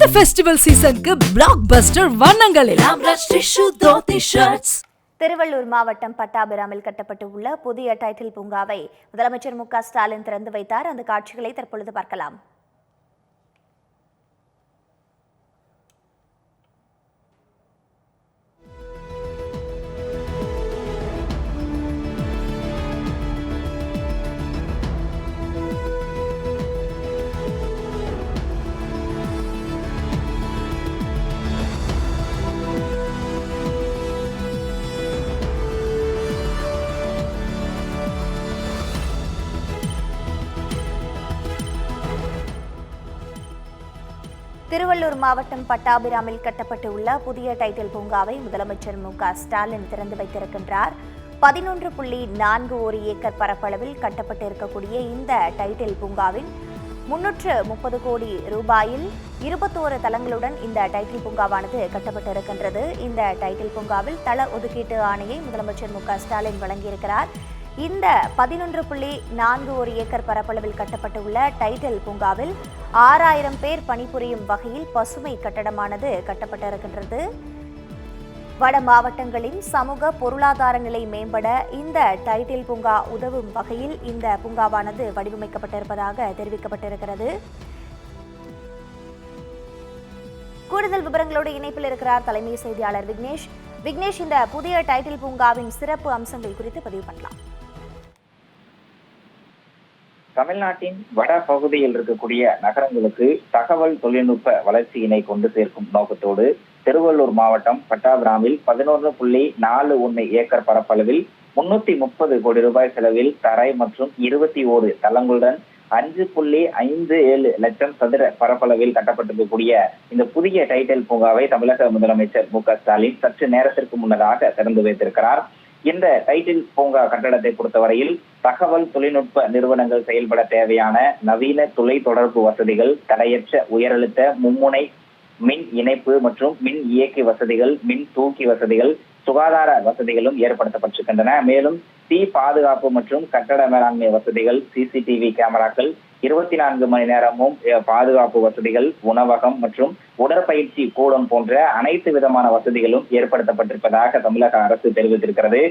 இந்த ஃபெஸ்டிவல் சீசனுக்கு பிளாக் பஸ்டர் வண்ணங்களில் திருவள்ளூர் மாவட்டம் பட்டாபிராமில் கட்டப்பட்டு உள்ள புதிய டைட்டில் பூங்காவை முதலமைச்சர் மு க ஸ்டாலின் திறந்து வைத்தார். அந்த காட்சிகளை தற்பொழுது பார்க்கலாம். திருவள்ளூர் மாவட்டம் பட்டாபிராமில் கட்டப்பட்டு உள்ள புதிய டைட்டில் பூங்காவை முதலமைச்சர் மு க ஸ்டாலின் திறந்து வைத்திருக்கின்றார். பதினொன்று புள்ளி நான்கு ஒரு ஏக்கர் பரப்பளவில் கட்டப்பட்டு இருக்கக்கூடிய இந்த டைட்டில் பூங்காவின் முன்னூற்று முப்பது கோடி ரூபாயில் இருபத்தோரு தளங்களுடன் இந்த டைட்டில் பூங்காவானது கட்டப்பட்டிருக்கின்றது. இந்த டைட்டில் பூங்காவில் தள ஒதுக்கீட்டு ஆணையை முதலமைச்சர் மு க ஸ்டாலின் வழங்கியிருக்கிறார். இந்த பதினொன்று புள்ளி நான்கு ஒரு ஏக்கர் பரப்பளவில் கட்டப்பட்டுள்ள டைட்டில் பூங்காவில் ஆறாயிரம் பேர் பணிபுரியும் வகையில் பசுமை கட்டடமானது கட்டப்பட்டிருக்கின்றது. வட மாவட்டங்களின் சமூக பொருளாதார நிலை மேம்பட இந்த டைட்டில் பூங்கா உதவும் வகையில் இந்த பூங்காவானது வடிவமைக்கப்பட்டிருப்பதாக தெரிவிக்கப்பட்டிருக்கிறது. கூடுதல் விவரங்களோடு இணைப்பில் இருக்கிறார் தலைமை செய்தியாளர் விக்னேஷ். விக்னேஷ் இந்த புதிய டைட்டில் பூங்காவின் சிறப்பு அம்சங்கள் குறித்து பதிவு பண்ணலாம். தமிழ்நாட்டின் வட பகுதியில் இருக்கக்கூடிய நகரங்களுக்கு தகவல் தொழில்நுட்ப வளர்ச்சியினை கொண்டு சேர்க்கும் நோக்கத்தோடு திருவள்ளூர் மாவட்டம் பட்டாபிராமில் பதினொன்று புள்ளி நாலு ஒன்று ஏக்கர் பரப்பளவில் முன்னூத்தி முப்பது கோடி ரூபாய் செலவில் தரை மற்றும் இருபத்தி ஓரு தளங்களுடன் அஞ்சு புள்ளி ஐந்து ஏழு லட்சம் சதுர பரப்பளவில் கட்டப்பட்டிருக்கக்கூடிய இந்த புதிய டைட்டில் பூங்காவை தமிழக முதலமைச்சர் மு க ஸ்டாலின் சற்று நேரத்திற்கு முன்னதாக திறந்து வைத்திருக்கிறார். இந்த டைட்டில் பூங்கா கட்டடத்தை பொறுத்தவரையில் தகவல் தொழில்நுட்ப நிறுவனங்கள் செயல்பட தேவையான நவீன தொலை தொடர்பு வசதிகள் தடையற்ற உயரழுத்த மும்முனை மின் இணைப்பு மற்றும் மின் இயக்கி வசதிகள் மின் தூக்கி வசதிகள் சுகாதார வசதிகளும் ஏற்படுத்தப்பட்டிருக்கின்றன. மேலும் தீ பாதுகாப்பு மற்றும் கட்டட மேலாண்மை வசதிகள் சிசிடிவி கேமராக்கள் இருபத்தி நான்கு மணி நேரமும் பாதுகாப்பு வசதிகள் உணவகம் மற்றும் உடற்பயிற்சி கூடம் போன்ற அனைத்து விதமான வசதிகளும் ஏற்படுத்தப்பட்டிருப்பதாக தமிழக அரசு தெரிவித்திருக்கிறது.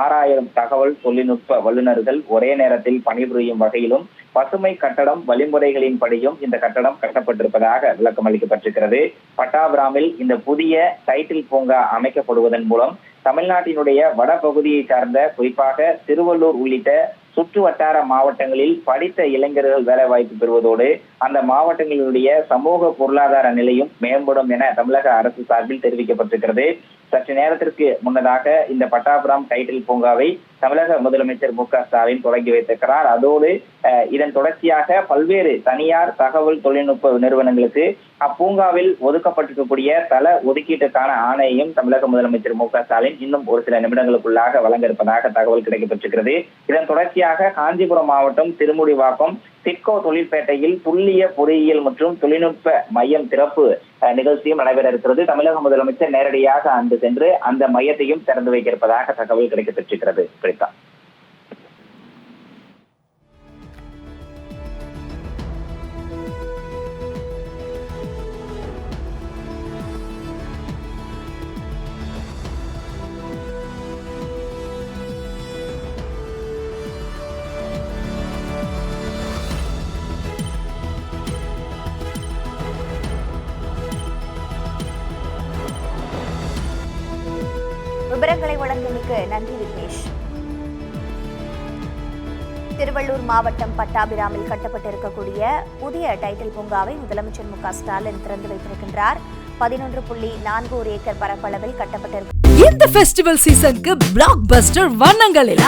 ஆறாயிரம் தகவல் தொழில்நுட்ப வல்லுநர்கள் ஒரே நேரத்தில் பணிபுரியும் வகையிலும் பசுமை கட்டடம் வழிமுறைகளின் படியும் இந்த கட்டடம் கட்டப்பட்டிருப்பதாக விளக்கம் அளிக்கப்பட்டிருக்கிறது. பட்டாபிராமில் இந்த புதிய டைட்டில் பூங்கா அமைக்கப்படுவதன் மூலம் தமிழ்நாட்டினுடைய வடபகுதியை சார்ந்த குறிப்பாக திருவள்ளூர் உள்ளிட்ட சுற்று வட்டார மாவட்டங்களில் படித்த இளைஞர்கள் வேலை வாய்ப்பு பெறுவதோடு அந்த மாவட்டங்களுடைய சமூக பொருளாதார நிலையும் மேம்படும் என தமிழக அரசு சார்பில் தெரிவிக்கப்பட்டிருக்கிறது. சற்று நேரத்திற்கு முன்னதாக இந்த பட்டாபுரம் டைட்டில் பூங்காவை தமிழக முதலமைச்சர் மு க ஸ்டாலின் தொடங்கி வைத்திருக்கிறார். அதோடு இதன் தொடர்ச்சியாக பல்வேறு தனியார் தகவல் தொழில்நுட்ப நிறுவனங்களுக்கு அப்பூங்காவில் ஒதுக்கப்பட்டிருக்கக்கூடிய தள ஒதுக்கீட்டுக்கான ஆணையையும் தமிழக முதலமைச்சர் மு க ஸ்டாலின் இன்னும் ஒரு சில நிமிடங்களுக்குள்ளாக வழங்க இருப்பதாக தகவல் கிடைக்கப்பட்டிருக்கிறது. இதன் தொடர்ச்சியாக காஞ்சிபுரம் மாவட்டம் திருமுடிவாக்கம் சிட்கோ தொழிற்பேட்டையில் துல்லிய பொறியியல் மற்றும் தொழில்நுட்ப மையம் திறப்பு நிகழ்ச்சியும் நடைபெற இருக்கிறது. தமிழக முதலமைச்சர் நேரடியாக அங்கு சென்று அந்த மையத்தையும் திறந்து வைக்க இருப்பதாக தகவல் கிடைக்கப்பட்டிருக்கிறது பிரீதா விவரங்களை வழங்கியமைக்கு நன்றி விக்னேஷ். திருவள்ளூர் மாவட்டம் பட்டாபிராமில் கட்டப்பட்டிருக்கக்கூடிய புதிய டைட்டில் பூங்காவை முதலமைச்சர் மு க ஸ்டாலின் திறந்து வைத்திருக்கின்றார். பதினொன்று புள்ளி நான்கு ஒரு ஏக்கர் பரப்பளவில் கட்டப்பட்டிருக்க இந்த ஃபெஸ்டிவல் சீசனுக்கு பிளாக் பஸ்டர் வண்ணங்களில்.